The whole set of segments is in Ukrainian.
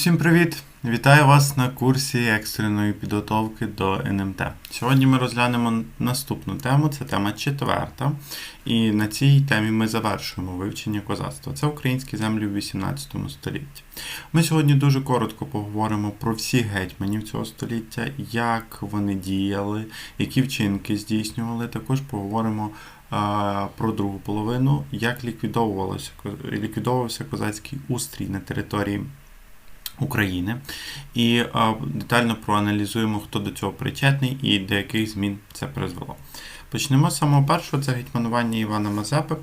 Всім привіт! Вітаю вас на курсі екстреної підготовки до НМТ. Сьогодні ми розглянемо наступну тему, це тема четверта. І на цій темі ми завершуємо вивчення козацтва. Це українські землі в 18 столітті. Ми сьогодні дуже коротко поговоримо про всіх гетьманів цього століття, як вони діяли, які вчинки здійснювали. Також поговоримо про другу половину, як ліквідовувався козацький устрій на території. України і детально проаналізуємо, хто до цього причетний і до яких змін це призвело. Почнемо з самого першого, це гетьманування Івана Мазепи.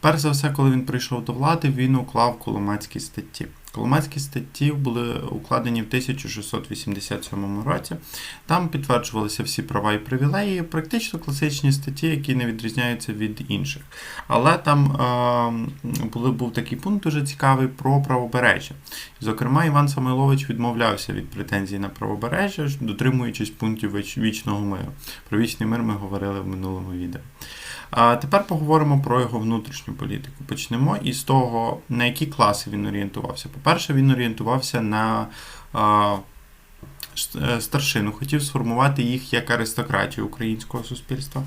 Перш за все, коли він прийшов до влади, він уклав Коломацькі статті. Коломацькі статті були укладені в 1687 році. Там підтверджувалися всі права і привілеї, практично класичні статті, які не відрізняються від інших. Але там е, були, був такий пункт дуже цікавий про правобережжя. Зокрема, Іван Самойлович відмовлявся від претензій на правобережжя, дотримуючись пунктів вічного миру. Про вічний мир ми говорили в минулому відео. А тепер поговоримо про його внутрішню політику. Почнемо із того, на які класи він орієнтувався. По-перше, він орієнтувався на а, старшину, хотів сформувати їх як аристократію українського суспільства.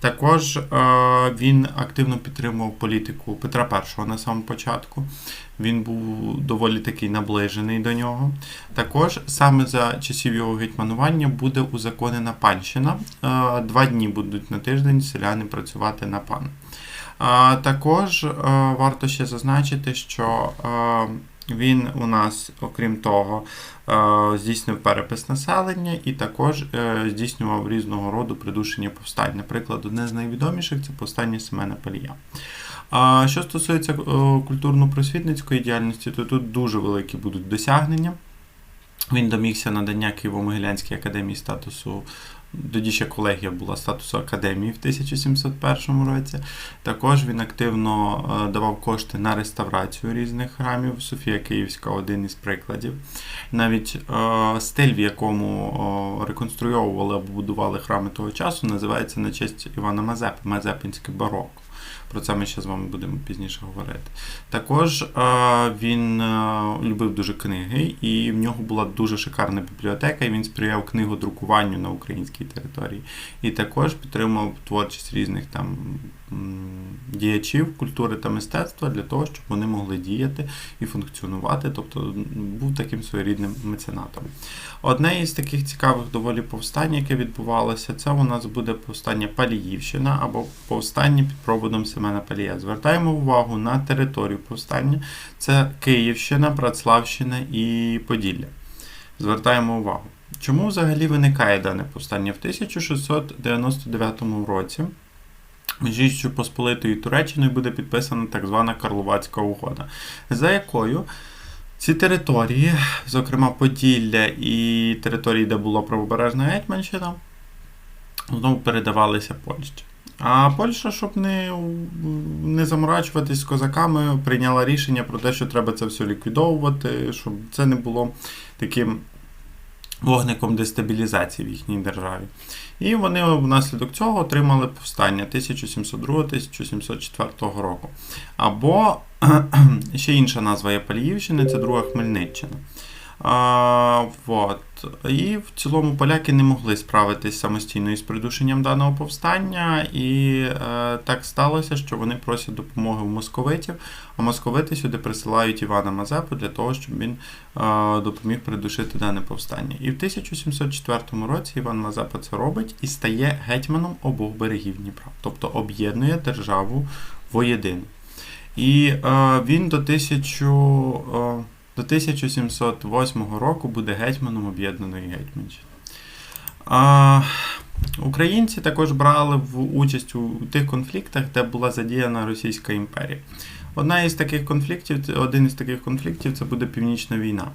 Також а, він активно підтримував політику Петра І на самому початку. Він був доволі такий наближений до нього. Також саме за часів його гетьманування буде узаконена панщина. Два дні будуть на тиждень селяни працювати на пан. Також варто ще зазначити, що він у нас, окрім того, здійснив перепис населення і також е, здійснював різного роду придушення повстань. Наприклад, одне з найвідоміших це повстання Семена Палія. А що стосується е, культурно-просвітницької діяльності, то тут дуже великі будуть досягнення. Він домігся надання Києво-Могилянській академії статусу. Тоді ще колегія була статусу академії в 1701 році. Також він активно е, давав кошти на реставрацію різних храмів. Софія Київська один із прикладів. Навіть е, стиль, в якому реконструйовували або будували храми того часу, називається на честь Івана Мазепи, Мазепинський бароко. Про це ми ще з вами будемо пізніше говорити. Також він любив дуже книги, і в нього була дуже шикарна бібліотека, і він сприяв книгодрукуванню на українській території. І також підтримував творчість різних там діячів культури та мистецтва для того, щоб вони могли діяти і функціонувати, тобто був таким своєрідним меценатом. Одне із таких цікавих доволі повстань, яке відбувалося, це у нас буде повстання Паліївщина або повстання під проводом Семена Палія. Звертаємо увагу на територію повстання. Це Київщина, Братславщина і Поділля. Звертаємо увагу. Чому взагалі виникає дане повстання? В 1699 році між Річчю Посполитою Туреччиною буде підписана так звана Карловацька угода, за якою ці території, зокрема Поділля і території, де була правобережна Гетьманщина, знову передавалися Польщі. А Польща, щоб не не заморачуватись з козаками, прийняла рішення про те, що треба це все ліквідовувати, щоб це не було таким вогником дестабілізації в їхній державі. І вони внаслідок цього отримали повстання 1702-1704 року. Або ще інша назва є Паліївщини, це друга Хмельниччина. А, вот. І в цілому поляки не могли справитись самостійно із придушенням даного повстання, і е, так сталося, що вони просять допомоги у московитів, а московити сюди присилають Івана Мазепу для того, щоб він е, допоміг придушити дане повстання. І в 1704 році Іван Мазепа це робить і стає гетьманом обох берегів Дніпра, тобто об'єднує державу воєдину. І е, він до 1000. Е, до 1708 року буде гетьманом об'єднаної Гетьманщини. А, Українці також брали в участь у тих конфліктах, де була задіяна Російська імперія. Одна із таких конфліктів, один із таких конфліктів це буде Північна війна.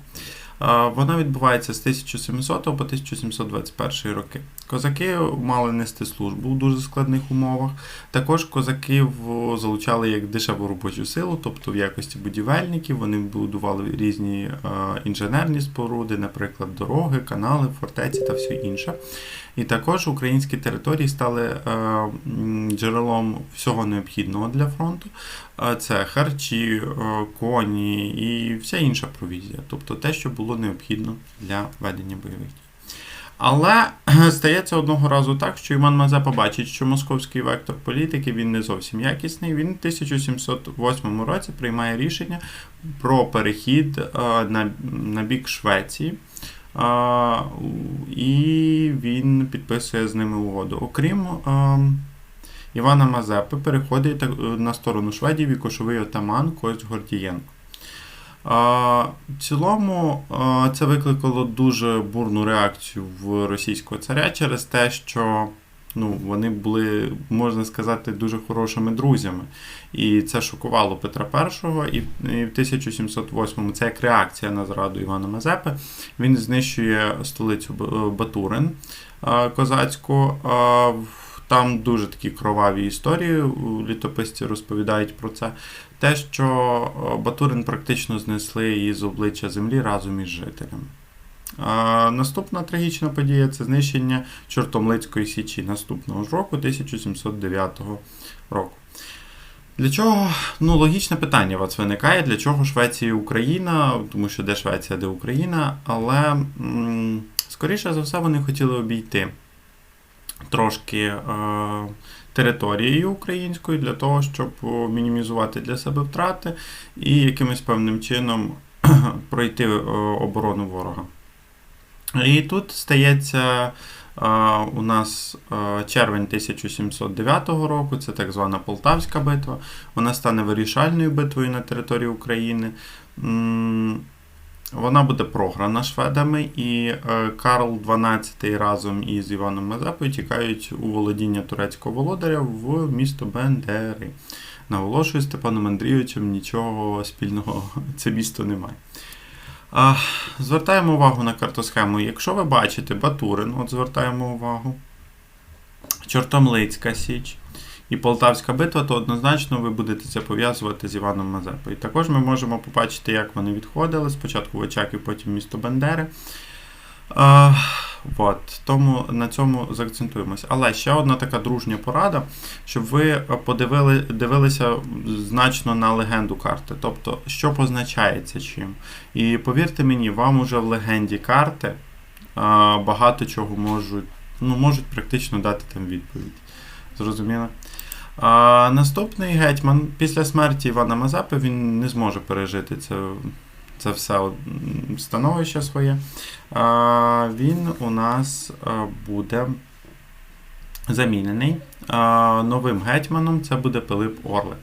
Вона відбувається з 1700 по 1721 роки. Козаки мали нести службу у дуже складних умовах. Також козаків залучали як дешеву робочу силу, тобто в якості будівельників вони будували різні інженерні споруди, наприклад, дороги, канали, фортеці та все інше. І також українські території стали джерелом всього необхідного для фронту. Це харчі, коні і вся інша провізія, тобто те, що було було необхідно для ведення бойових дій. Але стається одного разу так, що Іван Мазепа бачить, що московський вектор політики він не зовсім якісний. Він в 1708 році приймає рішення про перехід е, на, на бік Швеції. А, і він підписує з ними угоду. Окрім а, Івана Мазепи, переходить на сторону Шведів і кошовий отаман Кость Гордієнко. В цілому це викликало дуже бурну реакцію в російського царя через те, що ну, вони були, можна сказати, дуже хорошими друзями. І це шокувало Петра І. І в 1708-му це як реакція на зраду Івана Мазепи. Він знищує столицю Батурин козацьку. Там дуже такі кроваві історії, у літописці розповідають про це. Те, що е, Батурин практично знесли її з обличчя землі разом із жителями. Наступна трагічна подія це знищення Чортомлицької січі наступного ж року, 1709 року. Для чого? Ну, логічне питання у вас виникає, для чого Швеція і Україна, тому що де Швеція, де Україна, але м, скоріше за все вони хотіли обійти трошки е, територією українською для того, щоб мінімізувати для себе втрати і якимось певним чином пройти е, оборону ворога. І тут стається е, у нас е, червень 1709 року, це так звана Полтавська битва. Вона стане вирішальною битвою на території України. Вона буде програна шведами, і е, Карл XII разом із Іваном Мазепою тікають у володіння турецького володаря в місто Бендери. Наголошую, Степаном Андрійовичем нічого спільного це місто немає. Звертаємо увагу на картосхему. Якщо ви бачите Батурин, от звертаємо увагу, Чортомлицька Січ і Полтавська битва, то однозначно ви будете це пов'язувати з Іваном Мазепою. Також ми можемо побачити, як вони відходили. Спочатку в Очаків, потім місто Бендери. А, от, тому на цьому заакцентуємось. Але ще одна така дружня порада, щоб ви подивили, дивилися значно на легенду карти. Тобто, що позначається чим. І повірте мені, вам уже в легенді карти а, багато чого можуть, ну, можуть практично дати там відповідь. Зрозуміло? А, наступний гетьман після смерті Івана Мазепи він не зможе пережити це, це все становище своє. А, він у нас буде замінений новим гетьманом. Це буде Пилип Орлик.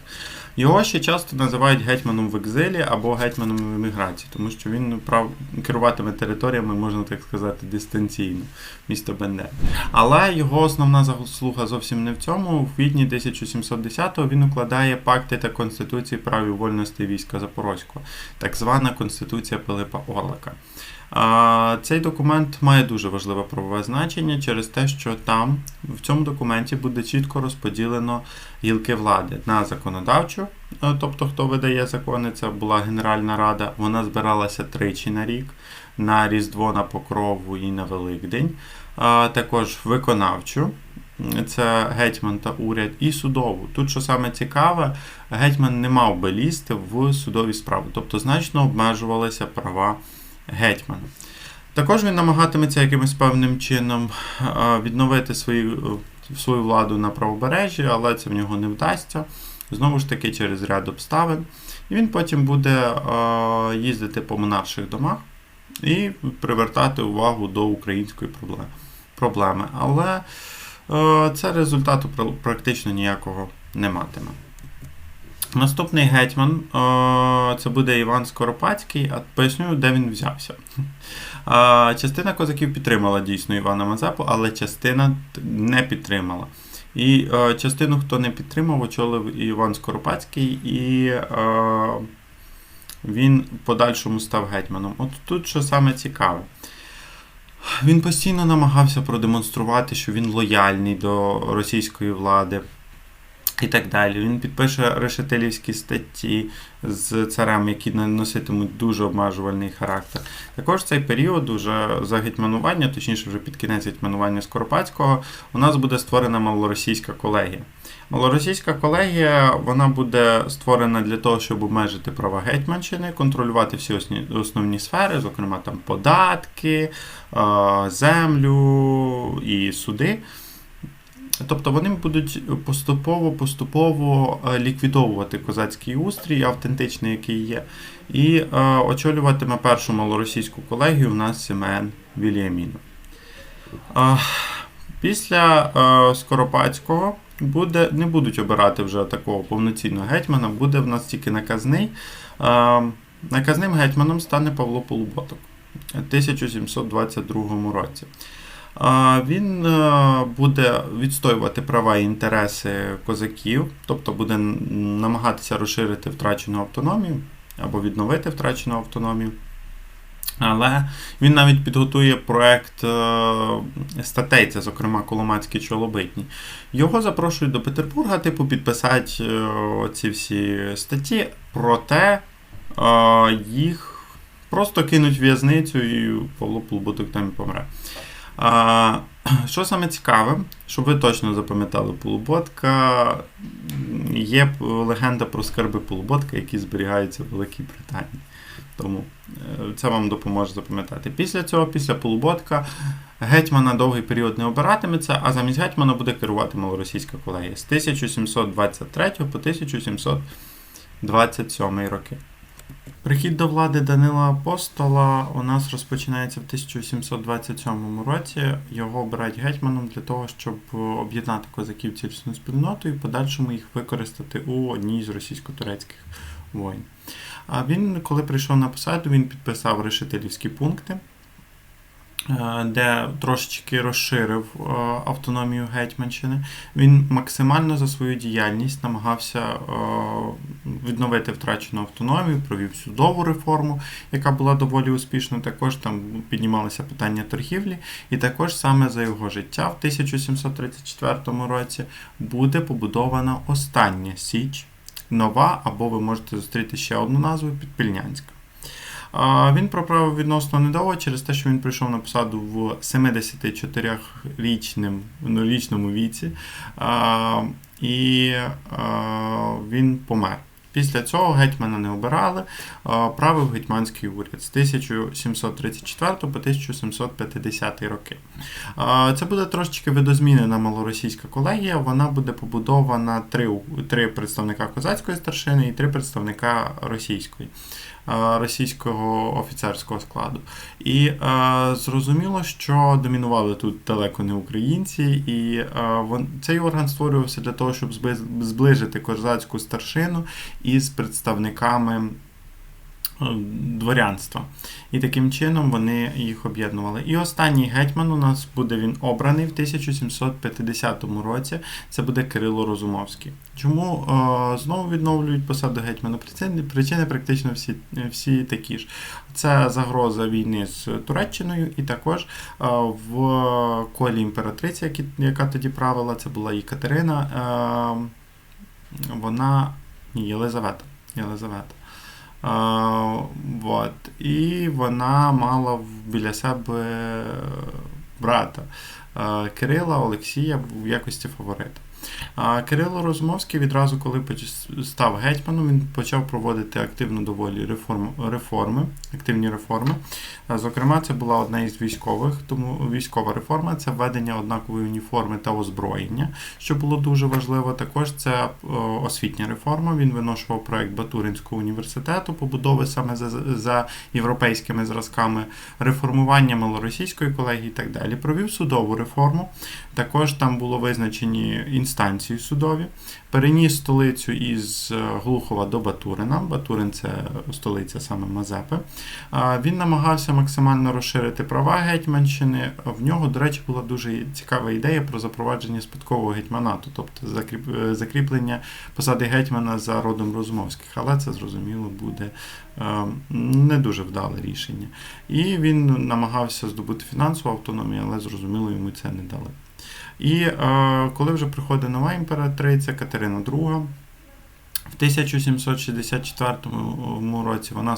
Його ще часто називають гетьманом в екзилі або гетьманом в еміграції, тому що він прав керуватиме територіями, можна так сказати, дистанційно, місто Бендер. Але його основна заслуга зовсім не в цьому. У квітні 1710-го він укладає пакти та конституції прав і вольностей війська Запорозького, так звана Конституція Пилипа Орлика. Цей документ має дуже важливе правове значення через те, що там в цьому документі буде чітко розподілено гілки влади на законодавчу, е, тобто хто видає закони, це була Генеральна Рада. Вона збиралася тричі на рік, на Різдво, на Покрову і на Великдень. Також виконавчу. Це гетьман та уряд і судову. Тут, що саме цікаве, гетьман не мав би лізти в судові справи, тобто значно обмежувалися права гетьмана. Також він намагатиметься якимось певним чином відновити свою, е, свою владу на правобережжі, але це в нього не вдасться. Знову ж таки, через ряд обставин. І він потім буде їздити по монарших домах і привертати увагу до української проблеми. проблеми. Але е, це результату практично ніякого не матиме. Наступний гетьман це буде Іван Скоропадський, а поясню, де він взявся. Частина козаків підтримала дійсно Івана Мазепу, але частина не підтримала. І частину, хто не підтримав, очолив Іван Скоропадський, і він подальшому став гетьманом. От тут що саме цікаве. Він постійно намагався продемонструвати, що він лояльний до російської влади і так далі. Він підпише решетилівські статті з царем, які носитимуть дуже обмежувальний характер. Також цей період, уже за гетьманування, точніше вже під кінець гетьманування Скоропадського, у нас буде створена малоросійська колегія. Малоросійська колегія вона буде створена для того, щоб обмежити права Гетьманщини, контролювати всі основні сфери, зокрема там податки, землю і суди. Тобто вони будуть поступово поступово е, ліквідовувати козацький устрій, автентичний, який є, і е, очолюватиме першу малоросійську колегію у нас Семен Вільямінов. Е, Після Скоропадського буде, не будуть обирати вже такого повноцінного гетьмана, буде в нас тільки наказний. Наказним гетьманом стане Павло Полуботок у 1722 році. Він е, буде відстоювати права і інтереси козаків, тобто буде намагатися розширити втрачену автономію або відновити втрачену автономію. Але він навіть підготує проект е, статей, це, зокрема, Коломацькі чолобитні. Його запрошують до Петербурга, типу, підписати е, ці всі статті, проте їх просто кинуть в'язницю і Павло Полуботок там і помре. Що саме цікаве, щоб ви точно запам'ятали Полуботка, є легенда про скарби Полуботка, які зберігаються в Великій Британії. Тому е, це вам допоможе запам'ятати. Після цього, після Полуботка, гетьмана довгий період не обиратиметься, а замість гетьмана буде керувати малоросійська колегія з 1723 по 1727 роки. Прихід до влади Данила Апостола у нас розпочинається в 1727 році. Його обирають гетьманом для того, щоб об'єднати козаків цільсну спільноту і подальшому їх використати у одній з російсько-турецьких воїн. А він, коли прийшов на посаду, він підписав решетилівські пункти, де трошечки розширив е, автономію Гетьманщини. Він максимально за свою діяльність намагався е, відновити втрачену автономію, провів судову реформу, яка була доволі успішною. Також там піднімалися питання торгівлі, і також саме за його життя в 1734 році буде побудована остання січ, нова, або ви можете зустріти ще одну назву Підпільнянська. Він проправив відносно недовго через те, що він прийшов на посаду в 74-річному річному віці, і він помер. Після цього гетьмана не обирали, правив гетьманський уряд з 1734 по 1750 роки. Це буде трошечки видозмінена малоросійська колегія. Вона буде побудована три, три представника козацької старшини і три представника російської. Е, Російського офіцерського складу. І е, зрозуміло, що домінували тут далеко не українці, і е, цей орган створювався для того, щоб зближити козацьку старшину із представниками дворянства. І таким чином вони їх об'єднували. І останній гетьман у нас буде він обраний в 1750 році. Це буде Кирило Розумовський. Чому е, знову відновлюють посаду гетьмана? Причини, причини практично всі, всі такі ж. Це загроза війни з Туреччиною, і також е, в колі імператриці, яка тоді правила, це була Єкатерина. Е, вона Єлизавета. Єлизавета. А, вот. І вона мала біля себе брата а, Кирила Олексія в якості фаворита. Кирило Розумовський відразу, коли став гетьманом, він почав проводити активно доволі реформ, реформи, активні реформи. Зокрема, це була одна із військових, тому військова реформа це введення однакової уніформи та озброєння, що було дуже важливо. Також це освітня реформа. Він виношував проект Батуринського університету, побудови саме за, за європейськими зразками, реформування малоросійської колегії і так далі. Провів судову реформу. Також там було визначені інстанції судові. Переніс столицю із е, Глухова до Батурина. Батурин це столиця саме Мазепи. Він намагався максимально розширити права Гетьманщини. В нього, до речі, була дуже цікава ідея про запровадження спадкового гетьманату, тобто е, закріплення посади гетьмана за родом Розумовських. Але це зрозуміло буде е, не дуже вдале рішення. І він намагався здобути фінансову автономію, але зрозуміло, йому це не дали. І е, коли вже приходить нова імператриця Катерина II, в 1764 році вона